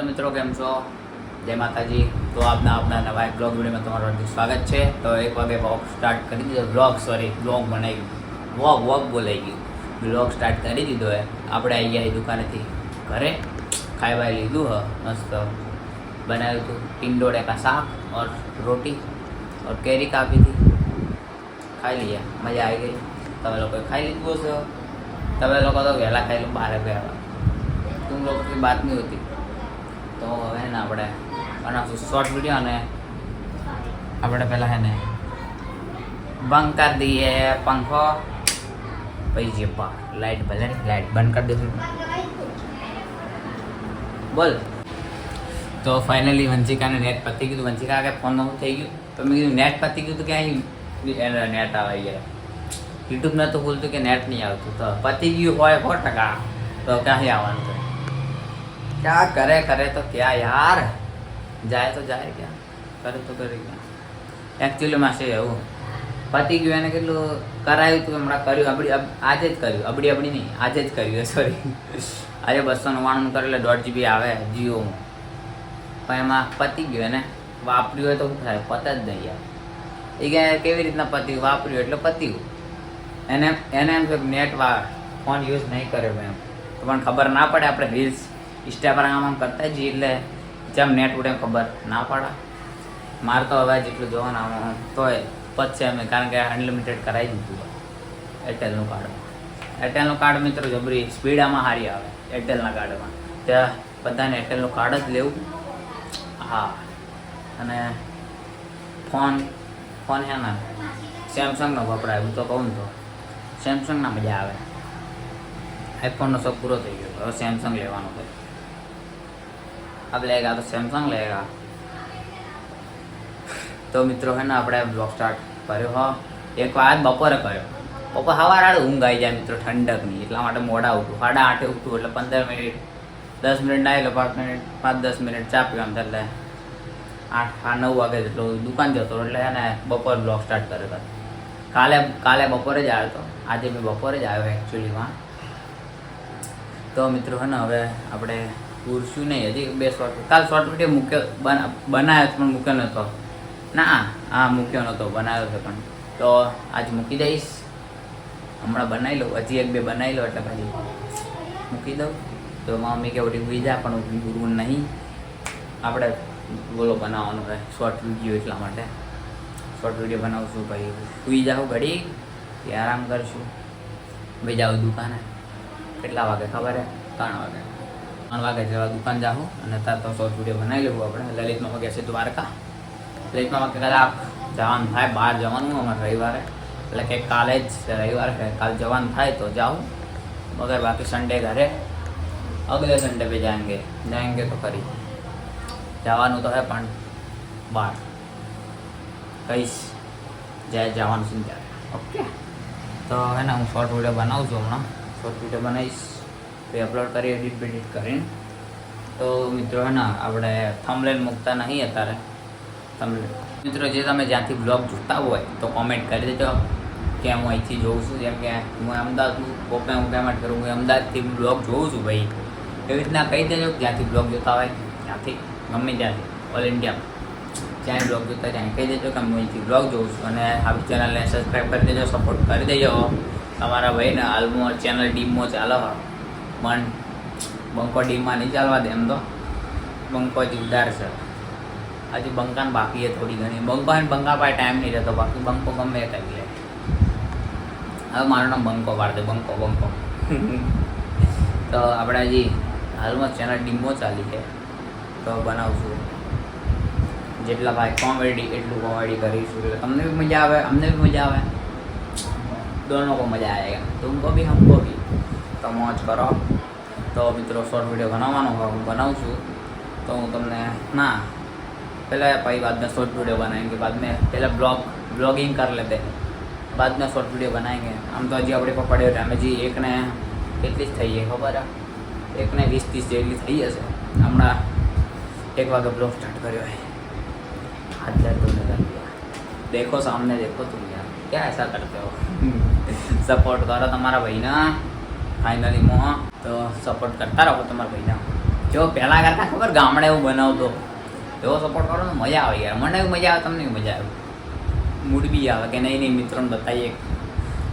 Hello મિત્રો કેમ છો જય માતાજી તો આપના આપના નવા એક બ્લોગ વિડીયોમાં તમારું હાર્દિક સ્વાગત છે તો એક વાગે બ્લોગ સ્ટાર્ટ કરી દીધો બ્લોગ સોરી બ્લોગ બનાવી વોગ વોગ બોલાઈ ગયું બ્લોગ સ્ટાર્ટ કરી દીધો હે આપણે આવી ગયા એ દુકાનેથી ઘરે ખાઈ બાઈ લીધું હ મસ્ત બનાવ્યું હતું ટિંડોળે કા શાક ઓર રોટી ઓર કેરી કાપી હતી ખાઈ લઈએ મજા આવી ગઈ તમે લોકોએ ખાઈ લીધું હશે તમે લોકો તો વહેલા ખાઈ લો બારે ગયા तुम लोग की बात नहीं होती તો હવે ને આપણે બનાવશું શોર્ટ વીડિયો અને આપણે પહેલાં હે ને બંધ કરી દઈએ પંખો. પછી જે પા લાઇટ ભલે લાઇટ બંધ કરી દઈશું બોલ. તો ફાઇનલી વંશિકાને નેટ પતી ગયું. વંશિકા કે ફોન થઈ ગયું. તો મેં કીધું નેટ પતી ગયું તો ક્યાંય નેટ આવે યાર. યુટ્યુબ નતું ખુલતું કે નેટ નહીં આવતું. તો પતી ગયું હોય સો ટકા. તો ક્યાંથી આવવાનું क्या करे करे तो क्या यार જાય તો જાય ક્યાં કરે તો કરે ક્યાં એકચ્યુઅલી માં છે એવું પતી ગયું એને કેટલું કરાયું તું હમણાં કર્યું અબડી અબ- આજે જ કર્યું અબડી અબડી નહીં આજે જ કર્યું સોરી આજે બસો નવ્વાણું કરે એટલે દોઢ જીબી આવે જીઓમાં પણ એમાં પતી ગયું એને વાપર્યું હોય તો શું થાય પત જ નહીં યાર એ કે કેવી રીતના પત્યું વાપર્યું એટલે પત્યું એને એને એમ કે નેટ વા ફોન યુઝ નહીં કર્યો એમ તો પણ ખબર ના પડે આપણે રીલ્સ ઇન્સ્ટાગ્રામ આમ કરતા જઈએ એટલે જેમ નેટ ઉડે ખબર ના પાડા. મારે તો હવે જેટલું જોવાનું આમ તોય પછી અમે કારણ કે અનલિમિટેડ કરાવી દીધું એરટેલનું કાર્ડ એરટેલનું કાર્ડ મિત્રો જબરી સ્પીડ આમાં સારી આવે એરટેલના કાર્ડમાં ત્યાં બધાને એરટેલનું કાર્ડ જ લેવું. હા. અને ફોન ફોન હે ને સેમસંગનો વપરાય, હું તો કહું તો. સેમસંગના મજા આવે. આઈફોનનો શોખ પૂરો થઈ ગયો. હવે સેમસંગ લેવાનો છે. अब लेगा तो सैमसंग लेगा તો મિત્રો હે ને આપણે બ્લોગ સ્ટાર્ટ કર્યો હો એક વાર બપોરે કર્યો બપોર સવાર આડે ઊંઘ આવી જાય મિત્રો ઠંડકની એટલા માટે મોડા ઉઠું સાડા આઠે ઉઠું એટલે પંદર મિનિટ દસ મિનિટ ના એટલે પાંચ મિનિટ પાંચ દસ મિનિટ ચા પીવાનું થાય એટલે આઠ આ નવ વાગે જેટલો દુકાન જતો રહ્યો. એટલે એને બપોર બ્લોગ સ્ટાર્ટ કર્યો હતો કાલે કાલે બપોરે જ આવ્યો હતો આજે મેં બપોરે જ આવ્યો એકચ્યુઅલીમાં તો મિત્રો હે ને હવે આપણે પૂરશું નહીં, હજી બે શોર્ટ કાલ શોર્ટ વીડિયો મૂક્યો બના- બનાવ્યો છે, પણ મૂક્યો નહોતો ના, હા, મૂક્યો નહોતો બનાવ્યો છે પણ. તો આજ મૂકી દઈશ. હમણાં બનાવી લઉં. હજી એક બે બનાવી લો એટલે પછી મૂકી દઉં. તો મમ્મી કે ઓલી ઉઈ જા, પણ ગુરવું નહીં. આપણે બોલો બનાવવાનું હોય શોર્ટ વીડિયો એટલા માટે. શોર્ટ વીડિયો બનાવશું ભાઈ. સુઈ જાઉં ઘડી કે આરામ કરશું. ભાઈ જાઉં દુકાને. કેટલા વાગે ખબર હે? ત્રણ વાગે. ત્રણ વાગે જેવા દુકાન જાઉં અને ત્યાં તો શોર્ટ વીડિયો બનાવી લેવું આપણે. લલિતમાં વાગ્યા છે દ્વારકા. લલિતમાં વાગે કદાચ જવાનું થાય બહાર જવાનું અમારે રવિવારે. એટલે કે કાલે જ રવિવારે કાલે જવાનું થાય તો જાઉં મગર બાકી સન્ડે ઘરે. અગલે સન્ડે પે જાયંગે. જાયંગે તો ખરી જવાનું તો હે પણ બહાર. કહીશ જાય જવાનું છે ઓકે તો હે ને હું શોર્ટ વીડિયો બનાવું છું હમણાં. શોર્ટ વીડિયો બનાવીશ. પછી અપલોડ કરી એડિટ બેડિટ કરીને. તો મિત્રો હે ને, આપણે થમલેન મૂકતા નહીં અત્યારે. થમલેન મિત્રો, જે તમે જ્યાંથી બ્લોગ જોતા હોય, તો કોમેન્ટ કરી દેજો. કે હું અહીંથી જોઉં છું, જેમ કે હું અમદાવાદ કોપે હું પેમેન્ટ કરું હું અમદાવાદથી બ્લોગ જોઉં છું ભાઈ. એવી રીતના કહી દેજો જ્યાંથી બ્લોગ જોતા હોય ત્યાંથી ગમે ત્યાંથી ઓલ ઇન્ડિયા જ્યાં બ્લોગ જોતા ત્યાં કહી દેજો કે હું અહીંથી બ્લોગ જોઉં છું. અને આપણી ચેનલને સબસ્ક્રાઈબ કરી દેજો સપોર્ટ કરી દેજો. તમારા ભાઈને હાલમાં ચેનલ ડીમમાં ચાલો પણ બંકો ડીમમાં નહીં ચાલવા દે એમ તો. બંકો જીવદાર છે. હજી બંકાન બાકી થોડી ઘણી. બંકો અને બંકા પાસે ટાઈમ નહીં રહેતો. બાકી બંકો ગમે એ કરી લે. હવે મારું નામ બંકો પાડ દે. બંકો બંકો. તો આપણે હજી હાલમાં ચેનલ ડીમો ચાલી છે, તો બનાવશું. જેટલા ભાઈ કોમેડી એટલું કોમેડી કરીશું. એટલે તમને બી મજા આવે, અમને બી મજા આવે. દોનો કો મજા આવે તુમકો ભી હમકો ભી મોજ કરો તો મિત્રો શોર્ટ વિડીયો બનાવવાનો હોય હું બનાવું છું તો હું તમને ના पहले भाई बाद में शॉर्ट वीडियो बनाएंगे बाद में पहले ब्लॉग ब्लॉगिंग कर लेते हैं बाद में शॉर्ट वीडियो बनाएंगे આમ તો હજી આપણે પકડ્યો એટલે અમે હજી એકને કેટલી જ થઈ છે ખબર હે? એકને વીસ ત્રીસ જેટલી થઈ હશે હમણાં એક વાગે બ્લોગ સ્ટાર્ટ કર્યો है हाथ दर्द होने लग गया देखो सामने देखो तुम यार क्या ऐसा करते हो સપોર્ટ કરો તમારા ભાઈના ફાઇનલી મો તો સપોર્ટ કરતા રહો તમારા ભાઈના. જો પહેલાં કરતા ખબર ગામડે એવું બનાવતો. એવો સપોર્ટ કરો ને મજા આવે યાર. મને મજા આવે, તમને મજા આવે? મૂડ બી આવે કે નહીં નહીં, મિત્રોને બતાવીએ.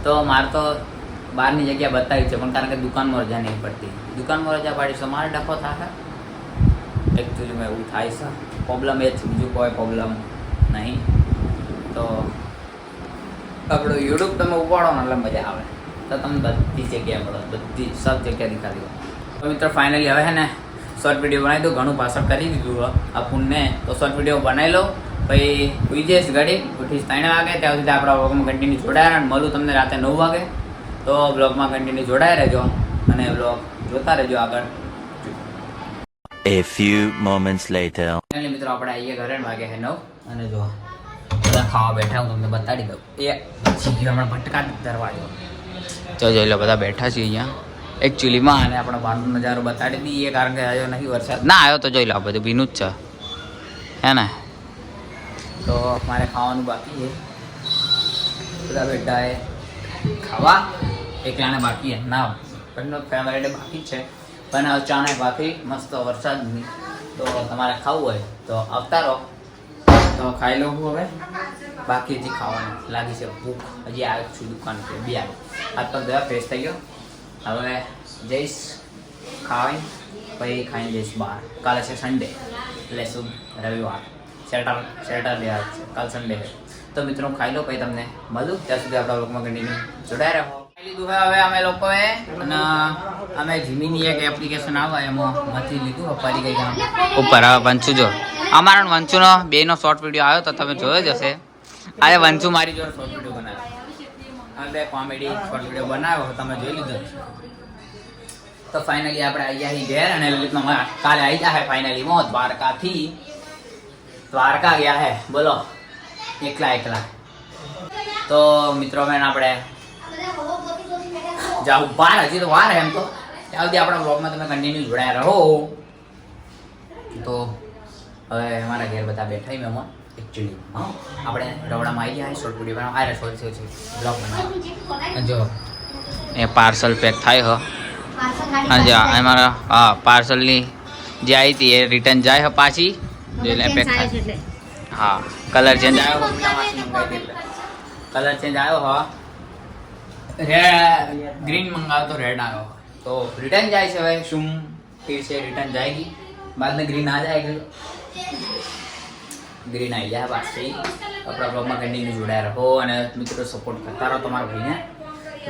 તો મારે તો બહારની જગ્યા બતાવી છે, પણ કારણ કે દુકાનમાં રજા નહીં પડતી. દુકાનમાં રજા પાડીશ તો મારે ડખો થશે? એકચ્યુઅલીમાં એવું થાય છે. પ્રોબ્લેમ એ જ બીજું કોઈ પ્રોબ્લેમ નહીં. તો આપણું યુટ્યુબ તમે ઉપાડો ને એટલે મજા આવે. તો તમને બધી જગ્યાએ મળો બધી સબ જગ્યા દેખાડી તો મિત્રો ફાઇનલી હવે હે ને શોર્ટ વીડિયો બનાવી દઉં ઘણું પાછળ કરી દીધું આ પુણ્યને તો શોર્ટ વીડિયો બનાવી લો પછી ઉઈ જઈશ ઘડી ઉઠીશ ત્રણ વાગે ત્યાં સુધી આપણા બ્લોગમાં કન્ટિન્યુ જોડાયા અને મળું તમને રાતે નવ વાગે. તો બ્લોગમાં કન્ટિન્યુ જોડાયા રહેજો અને બ્લોગ જોતા રહેજો આગળ. A few moments later. મિત્રો આપણે આવીએ ઘરે વાગે હે નવ. અને જો બધા ખાવા બેઠા હું તમને બતાડી દઉં. એ હમણાં ભટકા દરવાજો. જો જોઈ લો, બધા બેઠા છીએ અહીંયા. એકચ્યુઅલીમાં અને આપણે બહારનો નજારો બતાડી દઈએ, કારણ કે આવ્યો નહીં વરસાદ. ના, આવ્યો તો જોઈ લો બધું ભીનું જ છે. હે ને? તો મારે ખાવાનું બાકી છે. બધા બેઠા એ ખાવા? એકલાને બાકી ના પણ ફેમિલી બાકી છે. પણ ચાને બાકી મસ્ત વરસાદની. તો તમારે ખાવું હોય તો આવતા રહો. તો ખાઈ લઉં હવે. બાકી હજી ખાવાનું લાગી છે, ભૂખ, હજી આવ્યો છું દુકાન પર બી આવ્યો હાથ પગ ધોયા ફ્રેશ થઈ ગયો. હવે જઈશ ખાવાય પછી ખાઈને જઈશ બહાર. કાલે છે સન્ડે એટલે શું, રવિવાર. સેટર સેટર ડે આજ છે. કાલ સન્ડે છે. તો મિત્રો ખાઈ લો પછી તમને મળું. ત્યાં સુધી આપણા લોકમાં કન્ટિન્યુ જોડાઈ રહો. લીધું હવે અમે લોકોએ, અને અમે જીમીની એક એપ્લિકેશન આવે, એમાં માંથી લીધું ફરી ગઈ ઉપર, હવે વંચુ જો. અમારો વંચુનો બેનો શોર્ટ વીડિયો આવ્યો, તો તમે જોયો જ હશે. આજે વંશુ મારી જોડે શોર્ટ વીડિયો બનાવ્યો બે કોમેડી શોર્ટ વીડિયો બનાવ્યો તમે જોઈ લીધો. તો ફાઇનલી આપણે આવી ગયા ઘેર અને લલિતનો કાલે આવી જાય ફાઇનલી માં દ્વારકાથી દ્વારકા ગયા હે. બોલો, એકલા એકલા. તો મિત્રો બેન આપણે જાવ બાર હજી તો વાર એમ તો. ત્યાં સુધી આપણા બ્લોગમાં તમે કન્ટિન્યુ જોડાયા રહો. તો હવે અમારા ઘેર બધા બેઠા મહેમાન. એકચ્યુઅલીમાં આપણે રવડામાં આવી ગયા શોર્ટ વીડિયો બનાવ અરે સોરી સોરી બ્લોગ બનાવ જો એ પાર્સલ પેક થાય હ. હા જે અમારા હા પાર્સલની જે આવી હતી એ રિટર્ન જાય હા પાછી. એટલે પેક થાય હા કલર ચેન્જ આવ્યો કલર ચેન્જ આવ્યો હ. રેડ ગ્રીન મંગાવ્યો તો રેડ આવ્યો તો રિટર્ન જાય છે હવે. શું? ફીર છે રિટર્ન જાયગી બાદ મેં ગ્રીન આ જાયગી ગ્રીન આવી જાય પાછી. આપણા બ્લોગમાં કન્ટિન્યુ જોડાયા રહો અને મિત્રો સપોર્ટ કરતા રહો તમારા ભાઈને.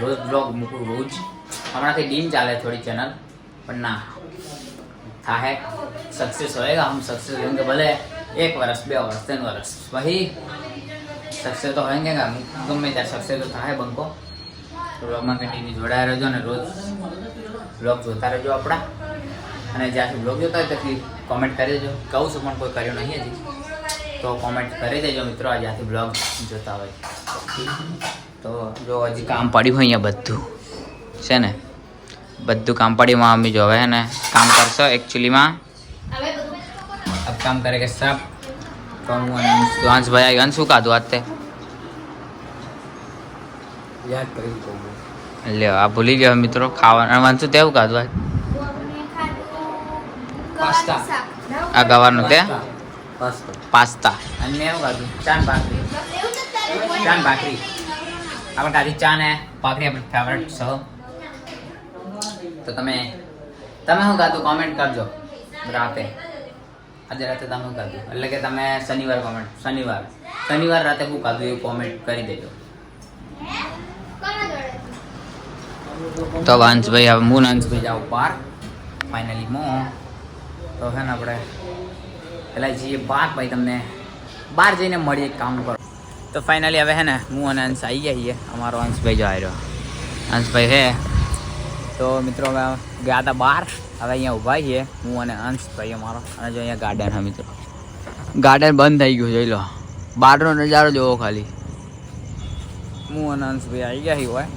રોજ બ્લોગ મૂકું રોજ. હમણાંથી ડીમ ચાલે થોડી ચેનલ પણ ના. થાહે. સક્સેસ હોયગા હમ સક્સેસ હોંગે ભલે એક વર્ષ, બે વર્ષ, ત્રણ વર્ષ. પછી સક્સેસ તો હોય હોયંગે ગમે ત્યારે સક્સેસ તો થાય બંકો. બ્લોગમાં કન્ટિન્યુ જોડાયા રહેજો ને રોજ બ્લોગ જોતા રહેજો આપણા. અને જ્યાંથી બ્લોગ જોતા હોય ત્યાંથી કોમેન્ટ કરી દેજો. કહું છું પણ કોઈ કર્યું નહીં હજી. તો કોમેન્ટ કરી દેજો મિત્રો આજે આથી બ્લોગ જોતા હોય. તો જો હજી કામ પડ્યું હોય અહીંયા બધું છે ને? બધું કામ પડ્યું માં અમે જોવે ને કામ કરશો એકચ્યુઅલીમાં અબ કામ કરે કે સબ તો હું અને હંસભાઈ આવી હંસ શું કાધું આજે યાદ લે આ ભૂલી ગયો મિત્રો ખાવાનું. હંસુ તેવું કાધું આજ? પાસ્તા. આ ગવારનું તે? પાસ્તા. પાસ્તા. અને મેં એવું ખાધું? ચાન ભાખરી. ચાન ભાખરી. આપણે ખાધી ચા ને ભાખરી આપણી ફેવરેટ છે. તો તમે તમે શું ખાધું? કોમેન્ટ કરજો. રાતે. આજે રાતે તમે શું ખાધું? એટલે કે તમે શનિવાર કોમેન્ટ શનિવાર. શનિવાર રાતે શું ખાધું? એવું કોમેન્ટ કરી દેજો. તો અંશભાઈ હવે હું ને અંશભાઈ જાઉં બહાર ફાઇનલી મો. તો છે ને આપણે પેલા જઈએ બહાર ભાઈ તમને. બહાર જઈને મળીએ કામ કરો. તો ફાઇનલી હવે હે ને, હું અને અંશ આવી ગયા છીએ. અમારો અંશભાઈ જો આવ્યો અંશભાઈ હે. તો મિત્રો, અમે ગયા હતા બહાર. હવે અહીંયા ઊભા છીએ, હું અને અંશભાઈ અમારો. અને જો અહીંયા ગાર્ડન હા મિત્રો. ગાર્ડન બંધ થઈ ગયું જોઈ લો. બહારનો નજારો જોવો ખાલી. હું અને અંશભાઈ આવી ગયા હોય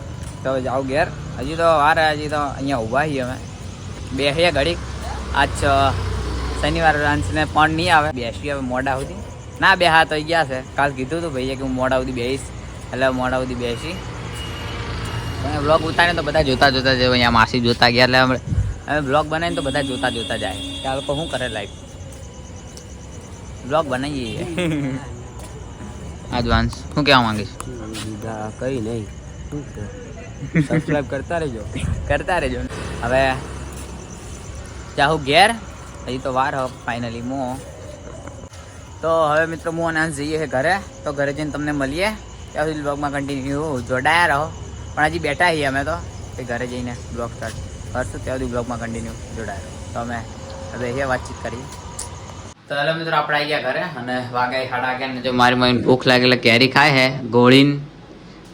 તો હવે જાઓ ઘેર. હજી તો વાર, હજી તો અહીંયા ઊભા છીએ અમે. બેસીએ ઘડીક. આજ છ શનિવાર અંશને પણ નહીં આવે. બેસી હવે મોડા સુધી. ના બે હા તો ગયા છે. કાલ કીધું હતું ભાઈએ કે હું મોડા સુધી બેસીશ એટલે મોડા સુધી બેસી. બ્લોગ ઉતારીને તો બધા જોતા જોતા જાય અહીંયા માસી જોતા ગયા એટલે હવે બ્લોગ બનાવીને તો બધા જોતા જોતા જાય. કે આ લોકો શું કરે લાઈફ બ્લોગ બનાવીએ. એડવાન્સ શું કહેવા માંગીશ? કઈ નહીં. સબસ્ક્રાઇબ કરતા રહેજો. કરતા રહેજો. હવે ચાહું ઘેર? હજી તો વાર હો ફાઇનલી મો. તો હવે મિત્રો હું અને જઈએ છે ઘરે. તો ઘરે જઈને તમને મળીએ. ત્યાં સુધી બ્લોગમાં કન્ટિન્યુ જોડાયા રહો. પણ હજી બેઠા છીએ અમે તો. તે ઘરે જઈને બ્લોગ સ્ટાર્ટ કરશું. ત્યાં સુધી બ્લોગમાં કન્ટિન્યુ જોડાયા તો અમે હવે એ વાતચીત કરીએ. તો હેલો મિત્રો, આપણે આવી ગયા ઘરે અને વાગે સાડા અગિયાર જો મારી મમ્મી ભૂખ લાગે એટલે કેરી ખાય હે. ગોળીન.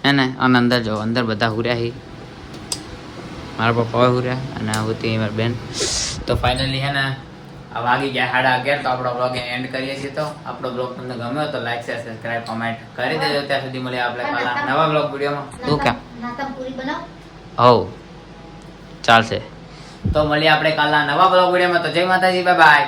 હે ને? અને અંદર જો, અંદર બધા હુર્યા હી. મારા પપ્પા હુર્યા અને હું તે મારી બેન. તો ફાઇનલી હે ને આ વાગી ગયા સાડા અગિયાર તો આપણો બ્લોગ એન્ડ કરીએ છીએ. તો આપણો બ્લોગ તમને ગમ્યો તો લાઈક શેર સબસ્ક્રાઇબ કમેન્ટ કરી દેજો. ત્યાં સુધી મળીએ આપણે કાલના નવા બ્લોગ વિડીયોમાં. તું કેમ નાતા પૂરી બનાવ. હવ. ચાલશે. તો મળીએ આપણે કાલના નવા બ્લોગ વિડીયોમાં. તો જય માતાજી બાય બાય